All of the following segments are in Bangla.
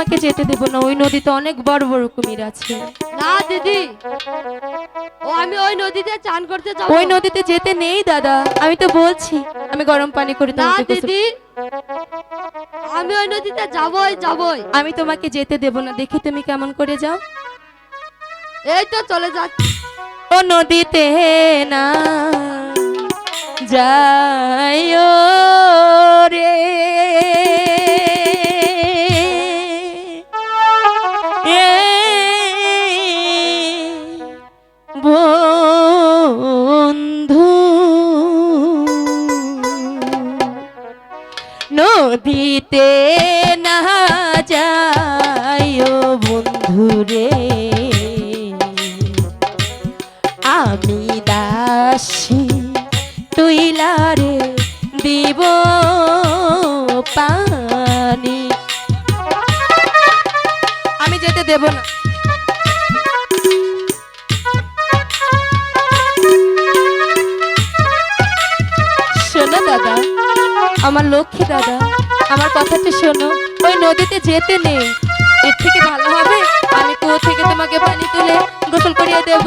তোমাকে যেতে দেবো না ওই নদীতে অনেক বড় বড় কুমির আছে। না দিদি। ও আমি ওই নদীতে চান করতে যাব। ওই নদীতে যেতে নেই দাদা। আমি তো বলছি আমি গরম পানি করে না তোমাকে দিদি। আমি ওই নদীতে যাবই যাবই। আমি তোমাকে যেতে দেব না দেখি তুমি কেমন করে যাও। এই তো চলে যাচ্ছি। ও নদীতে না যায় নদীতে না যায় বন্ধু রে আমি দাসী, তুইলারে দিব পানি। আমি যেতে দেব না। শোনো দাদা আমার লক্ষ্মী দাদা, আমার কথাটা শোনো। ওই নদীতে যেতে নেই। এর থেকে ভালো হবে আমি কুয়ো থেকে তোমাকে পানি তুলে গোসল করিয়ে দেব।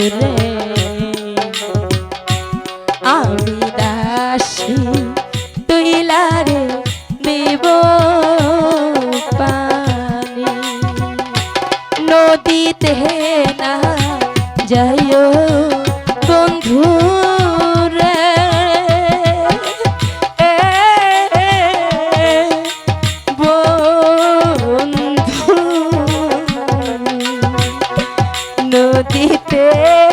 রে আমি দাসী তুই লারে দেব পানি। নদীতে না যাইও বন্ধু deep ter.